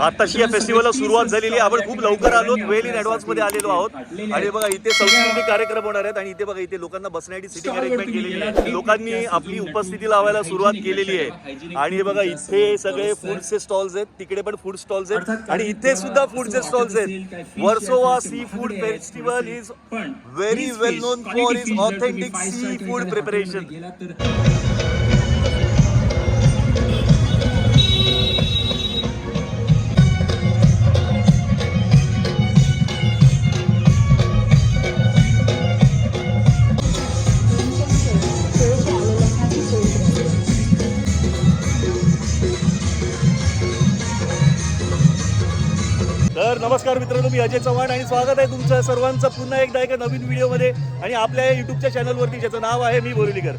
आताशी या फेस्टिवलला सुरुवात झालेली आहे. आपण खूप लवकर आलो वेल इन ऍडव्हान्समध्ये आलेलो आहोत. आणि बघा इथे सांस्कृतिक कार्यक्रम होणार आहेत आणि इथे बघा इथे लोकांना बसण्यासाठी सिटिंग अरेंजमेंट केलेली आहे. लोकांनी आपली उपस्थिती लावायला सुरुवात केलेली आहे. आणि बघा इथे सगळे फूडचे स्टॉल्स आहेत. तिकडे पण फूड स्टॉल्स आहेत. आणि इथे सुद्धा फूडचे स्टॉल्स आहेत. Versova sea food festival is very well known for is authentic sea food preparation तर नमस्कार मित्रांनो मी अजय चव्हाण आणि स्वागत आहे तुमचं सर्वांचं पुन्हा एकदा एका नवीन व्हिडिओमध्ये आणि आपल्या युट्यूबच्या चॅनलवरती ज्याचं नाव आहे मी बोरुलीकर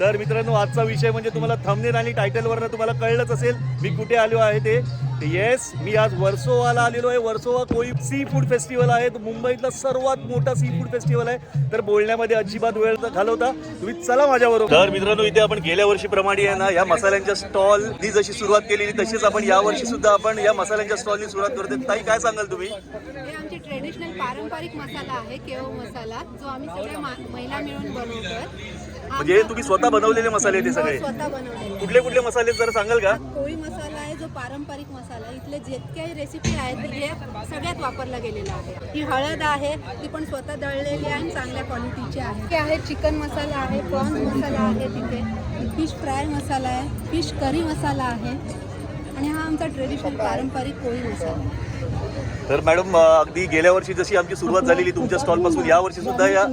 तर मित्रांनो आजचा विषय म्हणजे तुम्हाला थंबनेल आणि टायटलवरनं तुम्हाला कळलंच असेल मी कुठे आलो आहे ते. येस मी आज वर्सोवाला आलेलो आहे. Versova Koli sea food festival आहे. तो मुंबईतला सर्वात मोठा सी फूड फेस्टिवल आहे. तर बोलण्यामध्ये अजिबात वेळ घालवता तुम्ही चला माझ्याबरोबर. तर मित्रांनो इथे आपण गेल्या वर्षीप्रमाणे आहे ना या मसाल्यांच्या स्टॉलनी जशी सुरुवात केलेली तशीच आपण या वर्षी सुद्धा आपण या मसाल्यांच्या स्टॉलनी सुरुवात करतोय. ताई काय सांगाल तुम्ही? हे आमची ट्रेडिशनल पारंपरिक मसाला आहे केव मसाला जो आम्ही सगळ्या महिला मिळून बनवतोय. हा म्हणजे हे तुम्ही स्वतः बनवलेले मसाले ते हो, सगळे. स्वतः बनवलेले कुठले कुठले मसाले आहेत जरा सांगाल का? कोळी मसाला आहे जो पारंपरिक मसाला आहे. इथले जितक्याही रेसिपी आहेत हे सगळ्यात वापरला गेलेला आहे. ही हळद आहे ती पण स्वतः दळलेली आहे आणि चांगल्या क्वालिटीची आहे. हे आहे चिकन मसाला आहे प्रॉन्स मसाला आहे तिथे. फिश फ्राय मसाला आहे फिश करी मसाला आहे. आणि हा आमचा ट्रेडिशनल पारंपरिक कोळी मसाला आहे. तर मॅडम अं, अगदी गेल्या वर्षी जशी आमची सुरुवात झालेली तुमच्या स्टॉलपासून या वर्षी सुद्धा या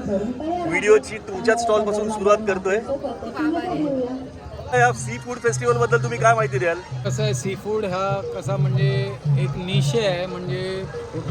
व्हिडिओची तुमच्याच स्टॉलपासून सुरुवात करतोय. या सी फूड फेस्टिवलबद्दल तुम्ही काय माहिती द्याल? कसं आहे सी फूड हा कसा म्हणजे एक निशय आहे म्हणजे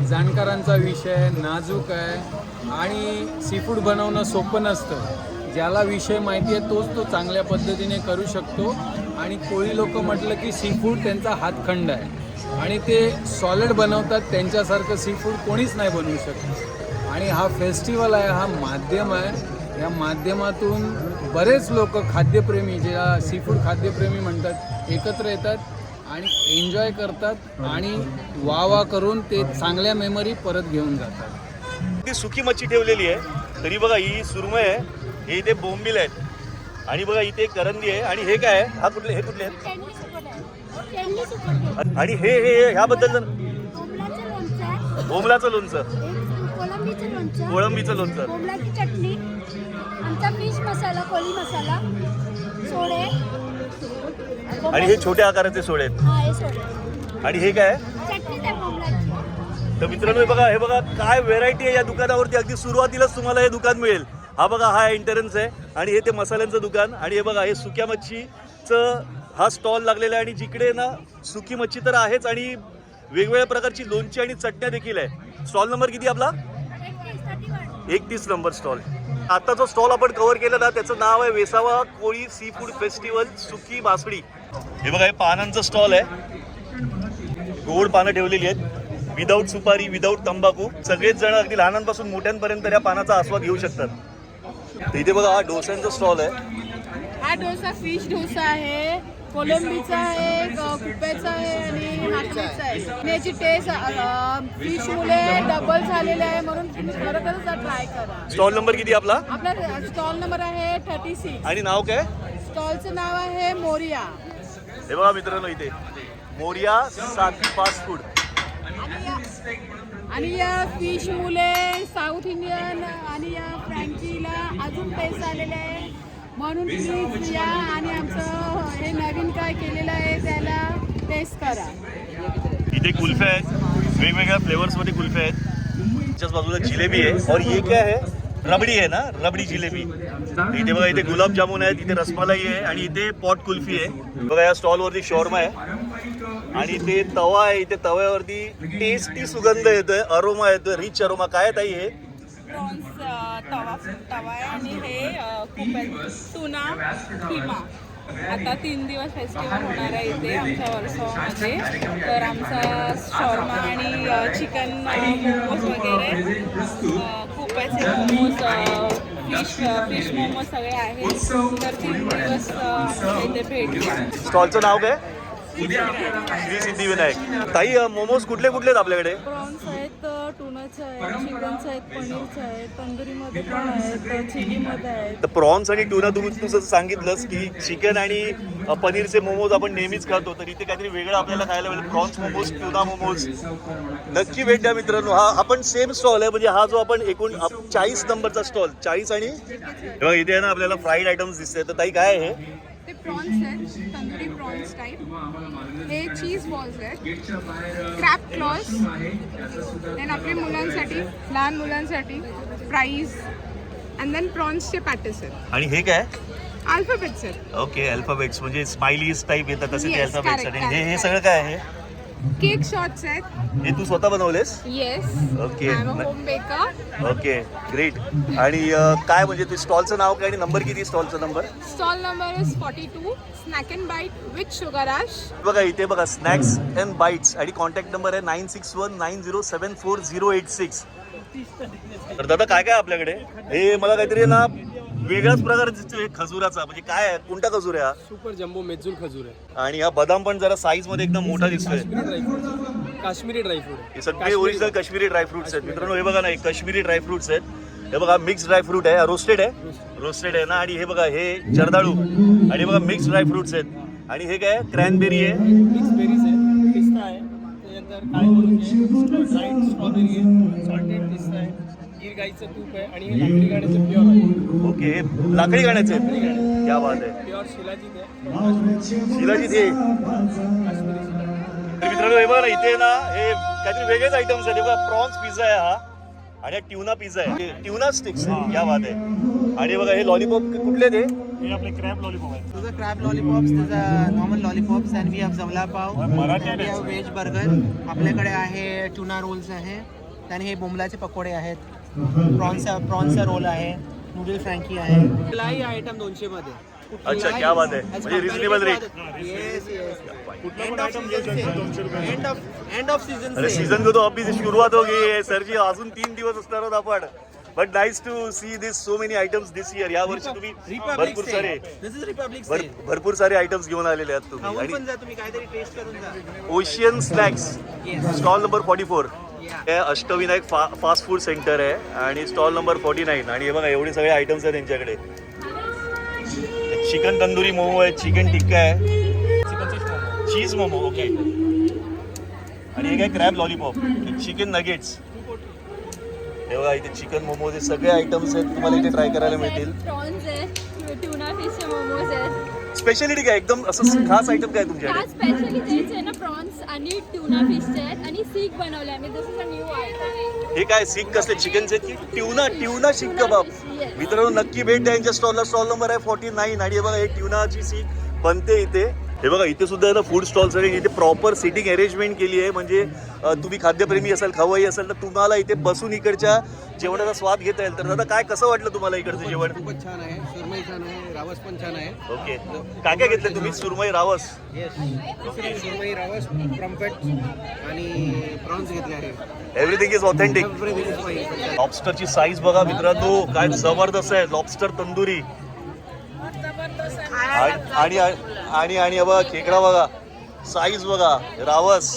जाणकारांचा विषय नाजूक आहे आणि सी फूड बनवणं सोपं नसतं. ज्याला विषय माहिती आहे तोच तो चांगल्या पद्धतीने करू शकतो. आणि कोळी लोक म्हटलं की सी फूड त्यांचा हातखंड आहे. आणि ते सॉलिड बनवतात त्यांच्यासारखं सी फूड कोणीच नाही बनवू शकत. आणि हा फेस्टिवल आहे हा माध्यम आहे. या माध्यमातून बरेच लोक खाद्यप्रेमी ज्याला सी फूड खाद्यप्रेमी म्हणतात एकत्र येतात आणि एन्जॉय करतात आणि वा वा करून ते चांगल्या मेमरी परत घेऊन जातात. ती सुकी मच्छी ठेवलेली आहे. तरी बघा ही सुरमय आहे हे इथे बोंबील आहेत. आणि बघा इथे करंदी आहे. आणि हे काय आहे? हा कुठले हे कुठले आहेत. आणि हे हे ह्याबद्दल बोंबलाचं लोणचं एक कोलंबीचं लोणचं. कोळंबीचं लोणचं. कोंबड्याची चटणी. आमचा फिश मसाला कोली मसाला. सोडे. आणि हे छोट्या आकाराचे सोळे आहेत. हा हे सोडे. आणि हे काय? आहे चटणी त्या कोंबड्याची तर मित्रांनो हे बघा हे बघा काय व्हेरायटी आहे या दुकानावरती. अगदी सुरुवातीलाच तुम्हाला हे दुकान मिळेल. हा बघा हा एंटरन्स आहे. आणि हे ते मसाल्यांचं दुकान. आणि हे बघा हे सुक्या मच्छीचं हा स्टॉल लागलेला आहे. आणि जिकडे ना सुकी मच्छी तर आहेच. आणि वेगवेगळ्या प्रकारची लोणची आणि चटण्या देखील आहे. स्टॉल नंबर किती आपला? एकतीस नंबर स्टॉल आता जो स्टॉल आपण कव्हर केला ना त्याचं नाव आहे Vesava Koli sea food festival सुकी मासळी हे बघा हे पानांचं स्टॉल आहे. गोड पानं ठेवलेली आहेत. विदाऊट सुपारी विदाऊट तंबाखू. सगळेच जण अगदी लहानांपासून मोठ्यांपर्यंत या पानाचा आस्वाद घेऊ शकतात. इथे बघा हा डोस्यांचा स्टॉल आहे. हा डोसा फिश डोसा आहे. कोलंबीचा आहे क- कुप्याचा आहे आणि हातलीचा आहे. याची टेस्ट फिश मुले डबल झालेले आहे म्हणून तुम्ही खरोखरच ट्राय करा. स्टॉल नंबर किती आपला? आपला स्टॉल नंबर आहे थर्टी सिक्स आणि नाव काय? स्टॉलचं नाव आहे मोरिया. हे बघा मित्रांनो इथे. मोरिया साथी फास्ट फूड आणि या- आणि या फिश मुले साऊथ इंडियन आणि या फ्रँकीला अजून टेस्ट आलेले आहे. म्हणून प्लीज या आणि आमचं हे नवीन काय केलेलं आहे त्याला टेस्ट करा. इथे कुल्फ्या आहेत. वेगवेगळ्या फ्लेवर्समध्ये कुल्फ्या आहेत. त्याच्याच बाजूला जिलेबी आहे. और ये क्या है? रबडी आहे ना? रबडी जिलेबी. इथे बघा इथे गुलाबजामुन आहेत इथे रसमलाई आहे आणि इथे पॉट कुल्फी आहे. बघा या स्टॉल वरती शॉर्मा आहे. आणि इथे तवा आहे. इथे तव्यावरती टेस्टी सुगंध येतोय अरोमा येतोय रिच अरोमा काय आहे ताई हे? प्रॉन्स तवा तवा आहे आणि हे खूप सुना किमा आता तीन दिवस फेस्टिवल होणार आहे इथे आमच्या वर्षामध्ये. तर आमचा शॉर्मा आणि चिकन मोमोज वगैरे कुप्याचे मोमोज फिश फिश मोमोज सगळे आहेत. तर तीन दिवस इथे भेट स्टॉलचं नाव काय? श्री सिद्धिविनायक. ताई मोमोज कुठले कुठले आहेत आपल्याकडे? प्रॉन्स आहेत टुनाचे आहेत चिकनचे आहेत पनीरचे आहेत तंदुरीमध्ये पण आहेत चिलीमध्ये आहेत. तर प्रॉन्स आणि ट्युना तुम्ही तुझं सांगितलंस की चिकन आणि पनीरचे मोमोज आपण नेहमीच खातो तर इथे काहीतरी वेगळं आपल्याला खायला मिळेल. Prawns momos tuna momos. नक्की भेट द्या मित्रांनो. हा आपण सेम स्टॉल आहे म्हणजे हा जो आपण एकूण चाळीस नंबरचा स्टॉल चाळीस आणि बघा, इथे आहे ना आपल्याला फ्राईड आयटम्स दिसते तर ताई काय आहे ते प्रॉन्स आहेत तंदुरी प्रॉन्स टाईप हे चीज बॉल्स आहेत क्रॅप क्लॉस देन आपल्या मुलांसाठी लहान मुलांसाठी फ्राईज अँड देन प्रॉन्सचे पॅटेस आहेत। आणि हे काय? अल्फाबेट्स आहेत। ओके अल्फाबेट्स म्हणजे स्माइलीज टाईप येतात तसे ते Yes, अल्फाबेट्स correct, आणि हे हे correct, सगळं काय आहे? केक शॉट्स आहेत. हे तू स्वतः बनवलेस? Yes Okay. I am home baker okay great आणि अ, काय म्हणजे तू स्टॉलचं नाव काय आणि नंबर किती स्टॉलचा number stall number is forty two snack and bite with sugar Aash बघा इथे बघा स्नॅक्स अँड बाईट्स आणि कॉन्टॅक्ट नंबर आहे nine six one nine zero seven four zero eight six तर दादा काय काय आपल्याकडे? हे मला काहीतरी ना वेगळाच प्रकार दिसतोय खजुराचा म्हणजे काय आहे? कोणता खजूर आहे हा? सुपर जम्बो मेजूल खजूर आहे. आणि हा बदाम पण जरा साईजमध्ये एकदम मोठा दिसतोय. ड्रायफ्रूट काश्मीरी ड्रायफ्रूट हे सगळे ओरिजिनल काश्मीरी ड्रायफ्रुट्स आहेत. मित्रांनो हे बघा ना हे काश्मीरी ड्रायफ्रुट्स आहेत. हे बघा मिक्स ड्रायफ्रूट आहे. रोस्टेड आहे. रोस्टेड आहे ना? आणि हे बघा हे जर्दाळू. आणि बघा मिक्स ड्रायफ्रुट्स आहेत. आणि हे काय क्रॅनबेरी आहे. मिक्स बेरीज आहे. पिस्ता आहे. त्याच्यानंतर काळे आहे. सॉल्टेड पिस्ता आहे. गाईचं तूप आहे आणि हे लाकडी गाण्याचं प्युअर आहे. ओके हे लाकडी गाण्याचे आहेत क्या बात आहे. प्युअर शिलाजीत आहे. शिलाजीत हे काश्मीरी शिलाजीत तर मित्रांनो हे बघा ना इथे ना हे काहीतरी वेगळेच आयटम्स आहेत. हे बघा प्रॉन्स पिझ्झा आहे हा आणि हा ट्युना पिझ्झा आहे. ट्युना स्टिक्स आहे क्या बात आहे. आणि हे बघा हे लॉलीपॉप कुठले ते These are crab lollipops, these are normal lollipops and we have जमला पाव we have व्हेज बर्गर आपल्याकडे आहे ट्युना रोल्स आहे. आणि हे बोंबलाचे पकोडे आहेत. प्रॉन्सचा प्रॉन्स रोल आहे. नूडल फ्रँकी आहे. कुठलाही आयटम दोनशे मध्ये अच्छा, क्या बात है म्हणजे reasonable yes end of season end of end of season अरे सीज़न को तो अभी शुरुआत हो गई है सर जी अजून तीन दिवस असणार आहोत आपण. But nice to see this so many items this year या वर्षी तुम्ही भरपूर सारे भर- भरपूर सारे आयटम्स घेऊन आलेले आहात तुम्ही. आणि ocean snacks. Stall number forty four. हे अष्टविनायक फा फास्ट फूड सेंटर आहे. आणि स्टॉल नंबर फोर्टी नाईन आणि हे बघा एवढे सगळे आयटम्स आहेत त्यांच्याकडे चिकन तंदुरी मोमो आहे चिकन टिक्का आहे. चीज मोमो ओके आणि हे काय क्रॅब लॉलीपॉप चिकन नगेट्स हे बघा इथे चिकन मोमोज हे सगळे आयटम्स आहेत. तुम्हाला इथे ट्राय करायला मिळतील. आहे स्पेशालिटी काय? एकदम असं खास आयटम काय तुमच्याकडे? हा स्पेशली तेच आहे ना प्रॉन्स आणि ट्युना फिशचे आहेत. आणि सीख बनवले आम्ही. This is a new item हे काय सीख कसले चिकनचे की? ट्युना ट्युना शिक कबाब मित्रांनो नक्की भेट द्या. यांच्या स्टॉलला स्टॉल नंबर आहे फोर्टी नाईन आणि हे बघा हे ट्युनाची सीख बनते इथे. हे बघा इथे सुद्धा आहे फूड स्टॉल्स आणि इथे प्रॉपर सिटिंग अरेंजमेंट केली आहे. म्हणजे तुम्ही खाद्यप्रेमी असाल खवाई असाल तर तुम्हाला इथे बसून इकडच्या जेवणाचा स्वाद घेता येईल. तर दादा काय कसं वाटलं तुम्हाला इकडचं जेवण? खूपच छान आहे. सुरमई छान आहे रावस पण छान आहे. ओके. काय काय घेतलं तुम्ही? सुरमई रावस. येस सुरमई रावस प्रॉम्पेट आणि प्रॉन्स घेतले आहे. Everything is authentic. लॉबस्टरची साईज बघा मित्रांनो काय जबरदस्त आहे. लॉबस्टर तंदुरी. आणि आणि आणि आणि बघा खेकडा बघा. साईज बघा रावस.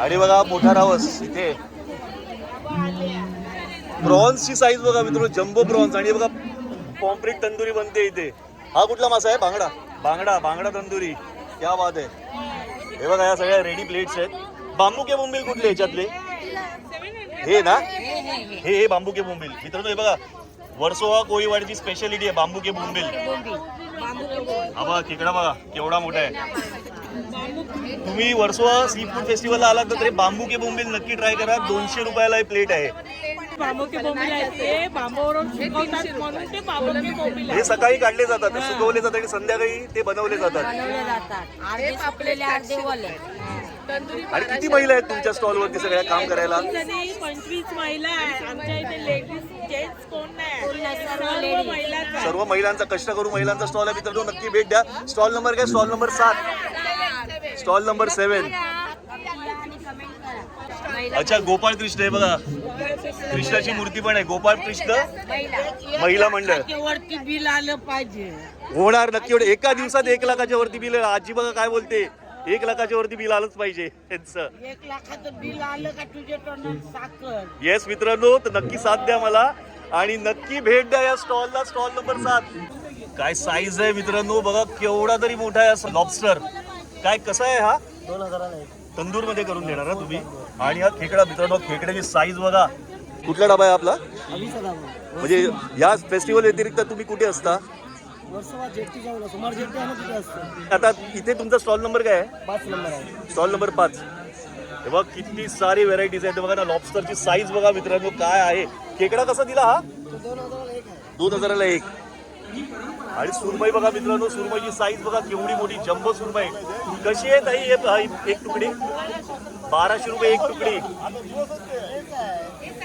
आणि बघा मोठा रावस इथे. प्रॉन्सची साईज बघा मित्रांनो जम्बो प्रॉन्स. आणि बघा पॉम्प्रेट तंदुरी बनते इथे. हा कुठला मासा आहे? बांगडा. बांगडा बांगडा तंदुरी. क्या बात आहे. हे बघा या सगळ्या रेडी प्लेट्स आहेत. बांबू के बोंबील कुठले याच्यातले? हे ना? हे हे बांबू के बोंबील मित्रांनो हे बघा वर्सोवा कोळीवाडीची स्पेशालिटी आहे बांबू के बोंबील हा बघा तिकडा बघा केवढा मोठा आहे. तुम्ही वर्सोवा सी फूड फेस्टिवलला आलात तर ते बांबू के बोंबील नक्की ट्राय करा दोनशे रुपयाला ही प्लेट आहे बांबू के बोंबील आहेत ते बांबूवरून सुकवतात म्हणून ते बांबू के बोंबील हे सकाळी काढले जातात ते सुकवले जातात आणि संध्याकाळी ते बनवले जातात आणि किती महिला आहेत तुमच्या स्टॉलवरती सगळ्या काम करायला पंचवीस महिला आहे आमच्या इथे लेडीज जेंट्स कोण नाही सर्व महिलाच आहे. सर्व महिलांचा कष्ट करू महिलांचा स्टॉल आहे मित्रांनो नक्की भेट द्या स्टॉल नंबर काय स्टॉल नंबर सात स्टॉल नंबर सेवन अच्छा गोपाळ कृष्ण आहे बघा. कृष्णाची मूर्ती पण आहे. गोपाळ कृष्ण महिला मंडळ. वरती बिल आलं पाहिजे. होणार नक्की एवढं एका दिवसात एक लाखाच्या वरती बिल आजी बघा काय बोलते. एक लाखाच्या वरती बिल आलंच पाहिजे त्यांचं. एक लाखाचं बिल आलं का तुझ्या तोंडात साखर? येस मित्रांनो तर नक्की साथ द्या मला. आणि नक्की भेट द्या या स्टॉलला स्टॉल नंबर सात. काय साईज आहे मित्रांनो? बघा केवढा तरी मोठा आहे लॉबस्टर काय कसा आहे हा? दोन हजाराला तंदूरमध्ये करून देणार ना तुम्ही? आणि हा खेकडा मित्रांनो खेकड्याची साईज बघा. कुठला डबा आहे आपला? म्हणजे या फेस्टिवल व्यतिरिक्त तुम्ही कुठे असता? वर्षभर जेट्टी जाऊन सुमार जेट्टी आम्ही तिथे असतो. आता इथे तुमचा स्टॉल नंबर काय आहे? पाच नंबर आहे. स्टॉल नंबर पाच. हे बघा किती सारी व्हेरायटीज आहेत. बघा ना लॉबस्टरची साईज बघा मित्रांनो काय आहे. खेकडा कसा दिला हा? दोन हजाराला एक आहे. दोन हजाराला एक. आणि सुरमई बघा मित्रांनो सुरमईची साईज बघा केवढी मोठी जम्बो सुरमई. कशी आहे ताई एक तुकडी? बाराशे रुपये एक तुकडी.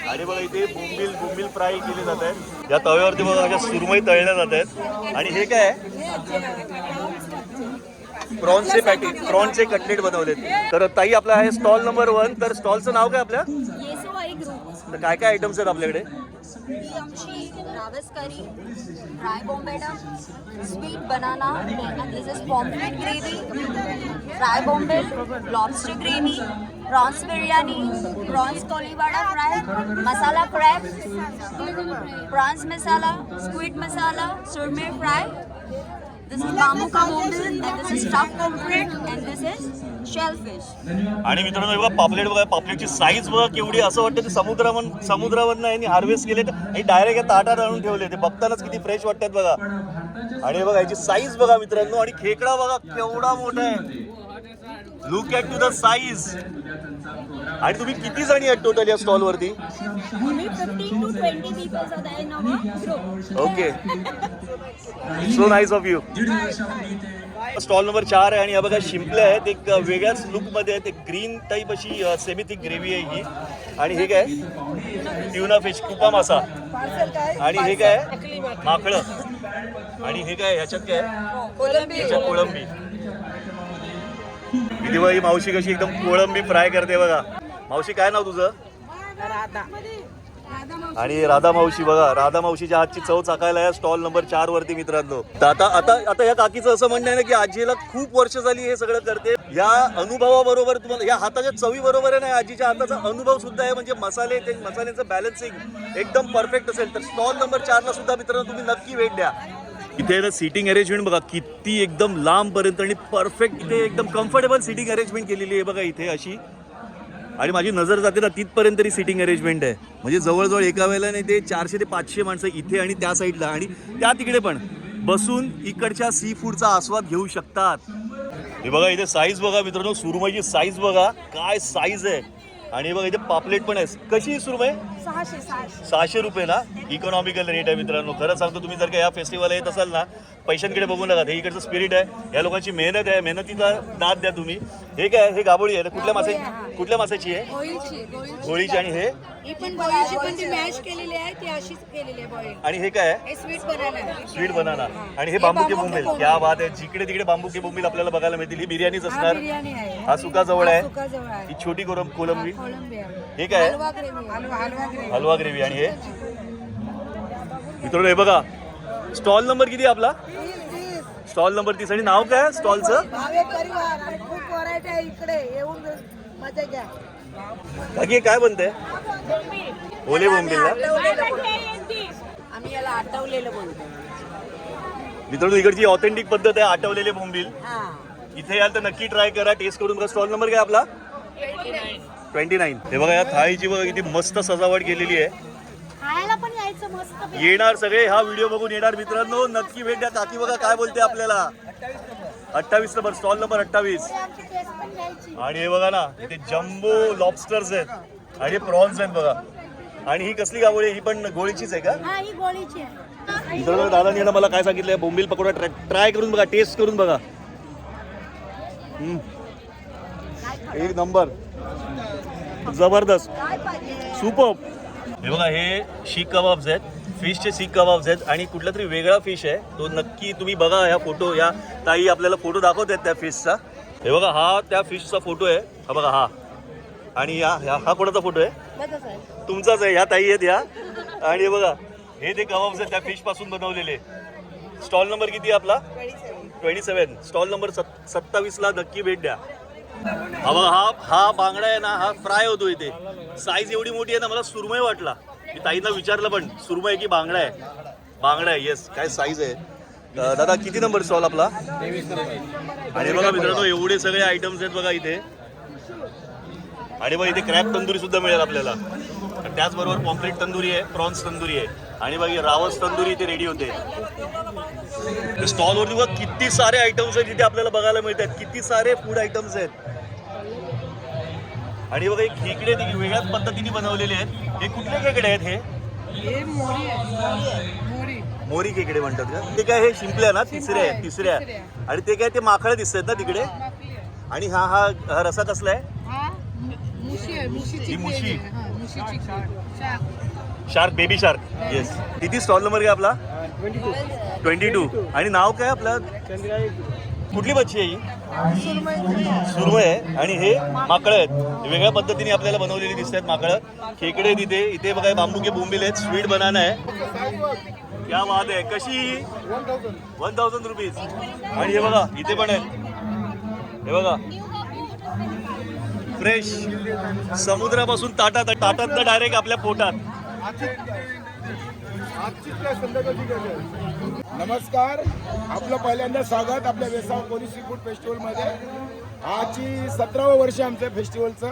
आणि बघा इथे बोंबील बोंबील फ्राय केले जात आहेत. या तव्यावरती बघा अशा सुरमई तळल्या जात आहेत. आणि हे काय प्रॉन्सचे पॅकेट प्रॉन्सचे कटलेट बनवलेत. तर ताई आपला आहे स्टॉल नंबर वन तर स्टॉलचं नाव काय आपल्या? तर काय काय आयटम्स आहेत आपल्याकडे? ही आमची rawas curry dry बॉम्बेडा sweet banana this is pomfret gravy fry Bombay lobster gravy prawns biryani prawns Koliwada fry masala crab prawns masala squid masala surmai fry This is बांबू का and this is stuff pomfret and this is shellfish. आणि मित्रांनो हे बघा पापलेट बघा पापलेटची size बघा केवढी असं वाटतं की समुद्रावर समुद्रावरनं यांनी हार्वेस्ट केले आणि डायरेक्ट या ताटात आणून ठेवले ते. बघतानाच किती फ्रेश वाटतात बघा. आणि बघा याची साईज बघा मित्रांनो आणि खेकडा बघा केवढा मोठा आहे. Look at to the size आणि तुम्ही किती जणी आहेत टोटल या स्टॉल वरती? Okay so nice of you stall number चार आहे आणि या बघा शिंपल्या आहेत. एक वेगळ्याच लुकमध्ये आहेत. एक ग्रीन टाईप अशी सेमी थिक ग्रेव्ही आहे ही. आणि हे काय? ट्युना फिश कुपा मासा आणि हे काय? माकडं आणि हे काय? ह्याच्यात काय? ह्याच्यात कोळंबी. किती बघा ही मावशी कशी एकदम कोळंबी फ्राय करते बघा. मावशी काय नाव तुझं? आणि राधा मावशी बघा राधा मावशीच्या हातची चव चाकायला या स्टॉल नंबर चार वरती मित्रांनो. तर आता आता आता या काकीचं असं म्हणणं आहे ना की आजीला खूप वर्ष झाली हे सगळं करते. या अनुभवाबरोबर तुम्हाला या हाताच्या चवी बरोबर आहे ना आजीच्या हाताचा अनुभव सुद्धा आहे म्हणजे मसाले ते मसाल्यांचं बॅलन्सिंग एकदम परफेक्ट असेल. तर स्टॉल नंबर चारला सुद्धा मित्रांनो तुम्ही नक्की भेट द्या. इथे ना सिटिंग अरेंजमेंट बघा किती एकदम लांब पर्यंत आणि परफेक्ट इथे एकदम कम्फर्टेबल सीटिंग अरेंजमेंट केलेली आहे बघा इथे अशी. आणि माझी नजर जाते ना तिथपर्यंत तरी सिटिंग अरेंजमेंट आहे. म्हणजे जवळजवळ एका वेळेला नाही ते चारशे ते पाचशे माणसं इथे आणि त्या साईडला आणि त्या तिकडे पण बसून इकडच्या सी फूडचा आस्वाद घेऊ शकतात. हे बघा इथे साईज बघा मित्रांनो सुरमईची साईज बघा. काय साईज आहे. आणि हे बघा इथे पापलेट पण आहे. कशी आहे सुरमई? सहाशे सहाशे. सहाशे रुपये ना? इकॉनॉमिकल रेट आहे मित्रांनो. खरं सांगतो तुम्ही जर का या फेस्टिवल येत असाल ना पैशांकडे बघू नका. हे इकडचं स्पिरिट आहे. या लोकांची मेहनत आहे. मेहनतीचा दाद द्या तुम्ही. हे काय हे गाबोळी आहे कुठल्या मासाची कुठल्या मासाची आहे? गोळीची गोळीची गोळीची आणि हे? ही पण गोळीची पण ती मॅश केलेली आहे ती अशीच केलेली आहे बॉईल. आणि हे काय आहे? हे स्वीट बनाना स्वीट बनाना आणि हे बांबू के बोंबील क्या बात आहे. जिकडे तिकडे बांबू के बोंबील आपल्याला बघायला मिळतील. ही बिर्याणीच हा असणार. बिर्याणी आहे. हा सुका जवळ आहे. सुका जवळ आहे. ही छोटी कोलम कोलंबी. कोळंबी आहे. हे काय आहे? Halwa gravy halwa halwa gravy halwa gravy आणि हे. मित्रांनो हे बघा. स्टॉल नंबर किती आहे आपला? स्टॉल नंबर तीस. आणि नाव काय आहे स्टॉलचं? भावे परिवार खूप व्हरायटी आहे इकडे. येऊन मजा घ्या. बाकी हे काय बनतंय? ओले बोंबील ना? आम्ही याला आठवलेलं बोलतो मित्रांनो इकडची ऑथेंटिक पद्धत आहे आठवलेले बोंबील. हा. इथे याल तर नक्की ट्राय करा. टेस्ट करून बघा. स्टॉल नंबर काय आपला? ट्वेंटी नाईन हे बघा या थाळीची बघा किती मस्त सजावट केलेली आहे. खायला पण यायचं मस्त येणार सगळे हा व्हिडिओ बघून येणार मित्रांनो. नक्की भेट द्या. काकी बघा काय बोलते आपल्याला? अठ्ठावीस नंबर स्टॉल नंबर अठ्ठावीस. आणि हे बघा ना इथे जम्बो लॉबस्टर्स आहेत. आणि प्रॉन्स आहेत बघा. आणि ही कसली गावळी? ही पण गोळीचीच आहे का? हा ही गोळीची आहे. मित्रांनो दादानी मला काय सांगितलंय? बोंबील पकोडा ट्राय करून बघा टेस्ट करून बघा. एक नंबर. जबरदस्त. सुपर. हे बघा हे शीख कबाब्स आहेत. फिशचे शीख कबाब्स आहेत आणि कुठला तरी वेगळा फिश आहे. तो नक्की तुम्ही बघा ह्या फोटो या ताई आपल्याला फोटो दाखवत आहेत त्या फिशचा. हे बघा हा त्या फिशचा फोटो आहे. हा बघा हा. आणि या ह्या- हा कोणाचा फोटो आहे? तुमचाच आहे. ह्या ताई आहेत ह्या आणि हे बघा हे ते कबाब्स आहेत त्या फिशपासून बनवलेले स्टॉल नंबर किती आहे आपला? ट्वेंटी सेवन स्टॉल नंबर सत्तावीस ला नक्की भेट द्या. हा बघा हा हा बांगडा आहे ना हा फ्राय होतो इथे. साईज एवढी मोठी आहे ना मला सुरमय वाटला. मी ताईंना विचारलं पण सुरमय की बांगडा आहे? बांगडा आहे येस काय साईज आहे? दादा किती नंबर स्टॉल आपला? आणि बघा मित्रांनो एवढे सगळे आयटम्स आहेत बघा इथे. आणि बघा इथे क्रॅप तंदुरी सुद्धा मिळेल आपल्याला. त्याचबरोबर पॉम्प्लेट तंदुरी आहे प्रॉन्स तंदुरी आहे. आणि बघा रावस तंदुरी इथे रेडी होते. स्टॉलवरती बघा किती सारे आयटम्स आहेत तिथे आपल्याला बघायला मिळतात किती सारे फूड आयटम्स आहेत. आणि बघा हे खेकडे देखील वेगळ्याच पद्धतीने बनवलेले आहेत. हे कुठले खेकडे आहेत हे? मोरी खेकडे म्हणतात का? ते काय हे शिंपले आहे ना तिसरे आहे तिसरे आहे आणि ते काय ते माकळे दिसत आहेत ना तिकडे? आणि हा हा हा रसा कसला आहे? ही? मुशी शार्क बेबी शार्क येस किती स्टॉल नंबर काय आपला? Twenty two. आणि नाव काय आपलं? कुठली मच्छी आहे ही? आहे. आणि हे माकळं आहेत. वेगळ्या पद्धतीने आपल्याला बनवलेली दिसत आहेत माकळं. खेकडे तिथे इथे. बघा बांबू बोंबिल बोंबील आहेत. स्वीट बनाना आहे. क्या वाद आहे. कशी वन थाउजंड रुपीज आणि हे बघा इथे पण आहे. हे बघा. फ्रेश समुद्रापासून ताटात ताटात डायरेक्ट आपल्या पोटात. नमस्कार. आपलं पहिल्यांदा स्वागत आपल्या वेसाव पोलीस सी फूड फेस्टिवलमध्ये आजची सतरावं वर्ष आमचं फेस्टिवलचं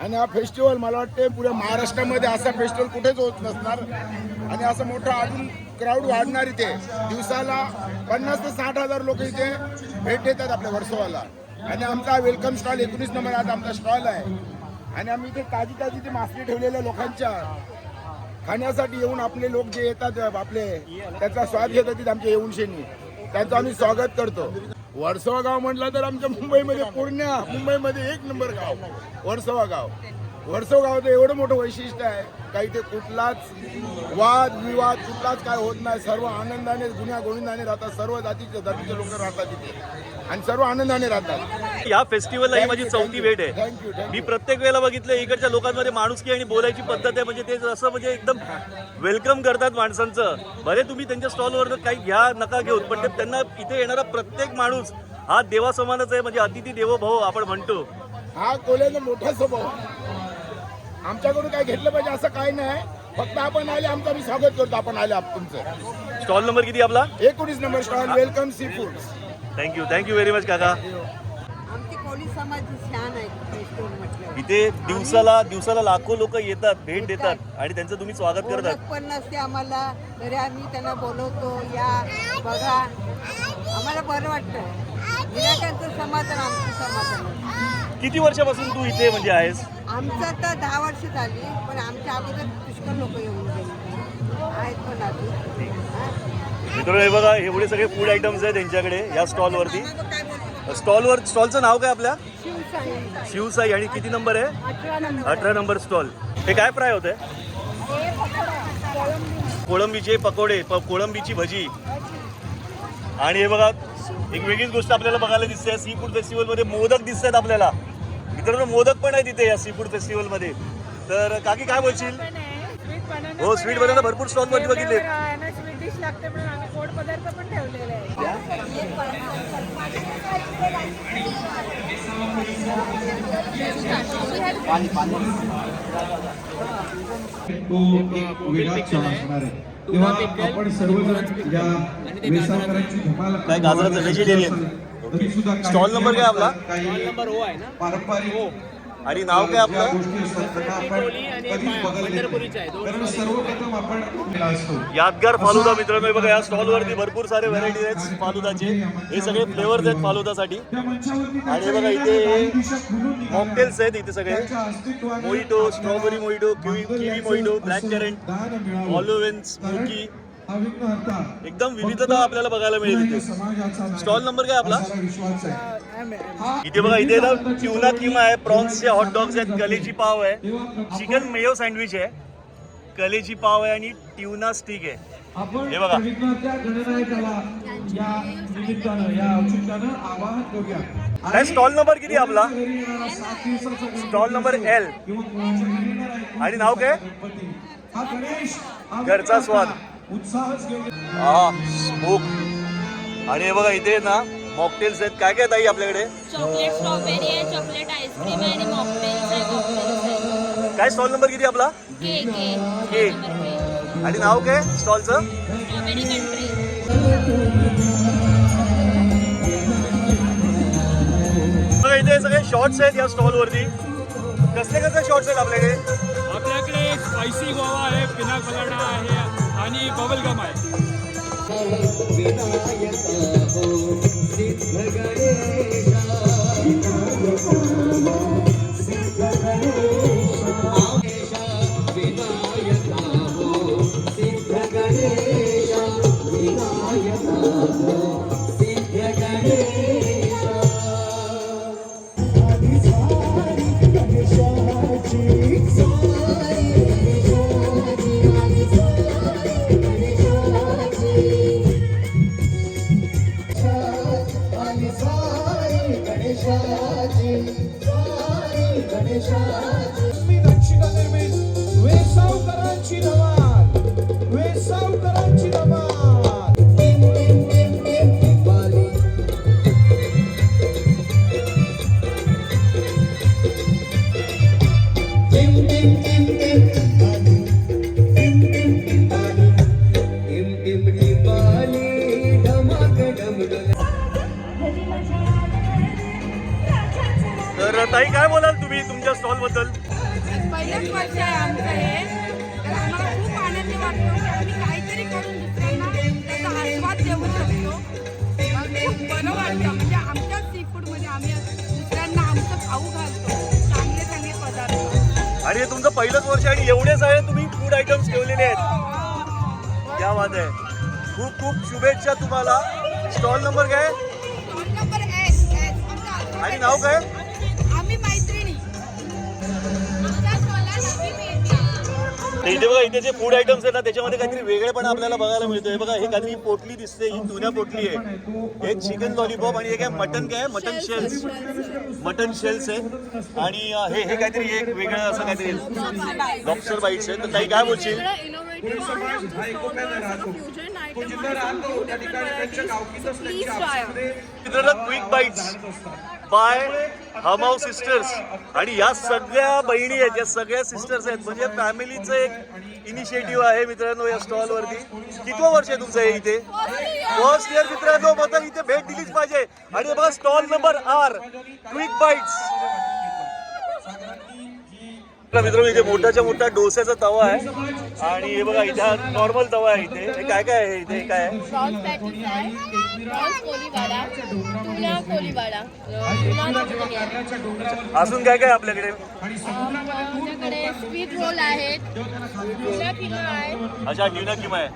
आणि हा फेस्टिवल मला वाटते पुऱ्या महाराष्ट्रामध्ये असा फेस्टिवल कुठेच होत नसणार. आणि असं मोठं अजून क्राऊड वाढणार इथे. दिवसाला पन्नास ते साठ हजार लोक इथे भेट देतात आपल्या वर्सोवाला. आणि आमचा वेलकम स्टॉल एकोणीस नंबर आज आमचा स्टॉल आहे. आणि आम्ही इथे ताजी ताजी ते मासली ठेवलेल्या लोकांच्या खाण्यासाठी येऊन आपले लोक जे येतात आपले त्याचा स्वाद घेतात तिथे आमच्या येऊन शेणी. त्यांचं आम्ही स्वागत करतो. वर्सोवा गाव म्हटलं तर आमच्या मुंबईमध्ये पूर्ण मुंबईमध्ये एक नंबर गाव वर्सोवा गाव. वर्सोवा गावाचं एवढं मोठं वैशिष्ट्य आहे काही ते कुठलाच वाद विवाद कुठलाच काय होत नाही. सर्व आनंदाने गुन्ह्या गोविंदाने राहतात सर्व जातीचे जातीचे लोक राहतात तिथे आणि सर्व आनंदाने राहतात. या फेस्टिवलला ही माझी चौथी भेट आहे. थँक्यू मी थँक्यू प्रत्येक वेळेला बघितलं इकडच्या लोकांमध्ये माणुसकी आणि बोलायची पद्धत आहे म्हणजे ते असं म्हणजे एकदम वेलकम करतात माणसांचं. भले तुम्ही त्यांच्या स्टॉलवर काही घ्या नका घेऊ पण ते त्यांना इथे येणारा प्रत्येक माणूस हा देवासमानच आहे म्हणजे अतिथी देवो भाऊ आपण म्हणतो. हा कोल्याचा मोठा स्वभाव आहे. आमच्याकडून काय घेतलं पाहिजे असं काही नाही. फक्त आपण आले आमचं आम्ही स्वागत करतो. आपण आले आप- तुमचं. स्टॉल नंबर किती आपला? एकोणीस number stall welcome sea food thank you thank you very much काका. आमची कोळी समाज छान आहे इथे दिवसाला दिवसाला लाखो लोक येतात भेट देतात आणि त्यांचं तुम्ही स्वागत करतात. पण नसते आम्हाला. तरी आम्ही त्यांना बोलवतो या बघा. आम्हाला बरं वाटतं समाधान आमचं समाधान. किती वर्षापासून तू इथे म्हणजे आहेस? आमचं तर दहा वर्ष झाली पण आमच्या अगोदर पुष्कळ लोक येऊन गेले. आहेत पण अजून हा. मित्रांनो हे बघा एवढे सगळे फूड आयटम्स आहेत त्यांच्याकडे या स्टॉलवरती स्टॉलवर स्टॉलचं नाव काय आपल्या? शिवसाई. आणि किती नंबर आहे? अठरा नंबर स्टॉल हे काय फ्राय होत कोळंबीचे पकोडे प- कोळंबीची भजी. आणि हे बघा एक वेगळीच गोष्ट आपल्याला बघायला दिसते. सी फूड फेस्टिवलमध्ये मोदक दिसत आहेत आपल्याला. मित्रांनो मोदक पण आहे तिथे या सी फूड फेस्टिवलमध्ये तर काकी काय बोलशील? हो स्वीट बनाना भरपूर स्टॉल वरती बघितले स्वीट डिश लागते म्हणून आम्ही गोड पदार्थ पण ठेवलेले आहे तो एक वेगळाच क्षण असणार आहे. तेव्हा आपण सर्वजण या वेसावकरांची धमाल काय गाजराचं व्हेजिटेरियन तरी सुद्धा स्टॉल नंबर काय आपला? काही पारंपरिक आणि नाव काय आपलं? गोष्टी असतात त्यांना आपण कधीच बदललेत नाही. कारण सर्वप्रथम आपण केला असतो. यादगार फालुदा मित्रांनो बघा या स्टॉलवरती भरपूर सारे व्हरायटी आहेत फालुदाचे. हे सगळे फ्लेवर्स आहेत फालुदासाठी. आणि बघा इथे. मॉकटेल्स आहेत इथे सगळे. Mojito strawberry mojito kiwi kiwi mojito black currant दान मिळावं. एकदम विविधता आपल्याला बघायला मिळेल स्टॉल नंबर काय आपला? हा इथे बघा इथे ना ट्युना किमा आहे प्रॉन्सचे हॉट डॉग्स आहेत कलेची पाव आहे. चिकन मेयो सँडविच आहे. कलेची पाव आहे आणि ट्युना स्टिक आहे. हे बघा. काय स्टॉल नंबर किती आहे आपला? स्टॉल नंबर एल आणि नाव काय? घरचा स्वाद. उत्साहच घेऊन हा स्मोक आणि हे बघा इथे ना मॉकटेल्स आहेत. काय काय ताई आपल्याकडे? चॉकलेट स्ट्रॉबेरी आहे चॉकलेट आईस्क्रीम आहे आणि मॉकटेल्स आहे कॉकटेल्स आहे. काय स्टॉल नंबर किती आपला? के के के. स्ट्रॉबेरी आणि नाव काय स्टॉलचं कंट्री बघा इथे सगळे शॉर्ट्स आहेत या स्टॉल वरती. कसले कसले शॉर्ट्स आहेत आपल्याकडे? आपल्याकडे स्पायसी गोवा आहे पिना कलाडा आहे आणि बबलगम आहे. पहिलंच वर्ष आहे आणि एवढे सारे तुम्ही फूड आयटम्स ठेवलेले आहेत. क्या बात आहे. खूप खूप शुभेच्छा तुम्हाला. स्टॉल नंबर काय? स्टॉल नंबर एस एस आमचा आणि नाव काय? इथे बघा इथे जे फूड आयटम्स आहेत ना त्याच्यामध्ये काहीतरी वेगळेपणा आपल्याला बघायला मिळतो हे बघा हे काहीतरी पोटली दिसते ही जुन्या पोटली आहे. एक चिकन लॉलीपॉप आणि हे काय मटन काय? मटन शेल्स मटन शेल्स आहे. आणि हे हे काहीतरी एक वेगळं असं काहीतरी लॉबस्टर बाईट्स आहे. तर ताई काय बोलशील? क्विक बाईट्स बाय हमाऊ सिस्टर्स आणि या सगळ्या बहिणी आहेत या सगळ्या सिस्टर्स आहेत. म्हणजे फॅमिलीचं एक इनिशिएटिव्ह आहे मित्रांनो या स्टॉल वरती. कितवं वर्ष आहे तुमचं हे इथे? फर्स्ट इयर मित्रांनो मग इथे भेट दिलीच पाहिजे. आणि बघा stall number R quick bites मित्रांनो इथे मोठाच्या मोठा डोस्याचा तवा आहे. आणि हे बघा इथे नॉर्मल तवा आहे इथे. हे काय काय आहे इथे? हे काय आहे? प्रॉन्स पॅटीस आहे. Prawns Koliwada. Tuna Koliwada. Tuna chicken आहे. अजून काय काय आहे आपल्याकडे? स्वीट रोल आहेत आहे. अच्छा ड्युना किमा आहे.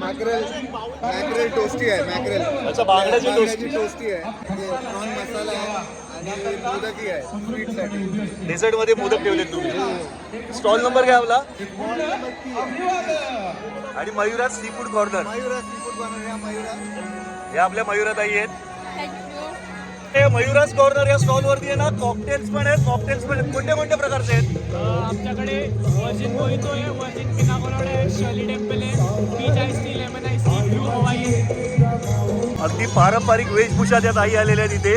मॅक्रेल मॅक्रेल टोस्टी आहे मॅक्रेल अच्छा बांगड्याची टोस्ट टोस्टी आहे. प्रॉन मसाला आहे. आणि डेझर्टमध्ये मोदक ठेवले तुम्ही. स्टॉल नंबर काय आपला? आणि Mayura sea food corner Mayura sea food बनवूया मयुरा हे आपल्या मयुराताई आहेत. थँक्यू हे मयुराज कॉर्नर या स्टॉल वरती आहे ना कॉकटेल्स पण आहेत कॉकटेल्स पण आहेत. कोणत्या कोणत्या प्रकारचे आहेत? आमच्याकडे वर्जिन मोहितो आहे वर्जिन पिना कलाडा आहे शर्ली टेम्पल आहे peach ice tea lemon ice tea blue Hawaii आहे अगदी पारंपरिक वेशभूषा त्यात आई आलेल्या आहेत इथे.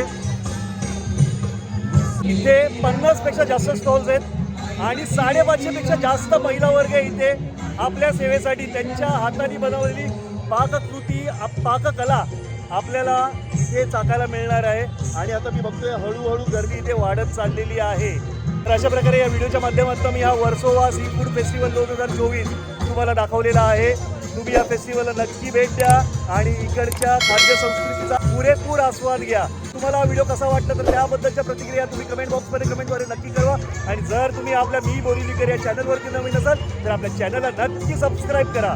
इथे पन्नासपेक्षा जास्त स्टॉल्स आहेत आणि साडेपाचशेपेक्षा जास्त महिला वर्ग आहे इथे. आपल्या सेवेसाठी त्यांच्या हाताने बनवलेली पाककृती आप- पाककला आपल्याला हे चाकायला मिळणार आहे. आणि आता मी बघतोय हळूहळू गर्दी इथे वाढत चाललेली आहे. तर अशा प्रकारे या व्हिडिओच्या माध्यमातून मी हा वर्सोवा सी फूड फेस्टिवल दोन हजार चोवीस तुम्हाला दाखवलेला आहे. तुम्ही या फेस्टिवलला नक्की भेट द्या आणि इकडच्या खाद्य संस्कृतीचा पुरेपूर आस्वाद घ्या. तुम्हाला हा व्हिडिओ कसा वाटला तर त्याबद्दलच्या प्रतिक्रिया तुम्ही कमेंट बॉक्समध्ये कमेंटद्वारे नक्की कळवा. आणि जर तुम्ही आपल्या मी बोरिलीकर या चॅनलवरती नवीन असाल तर आपल्या चॅनलला नक्की सबस्क्राईब करा.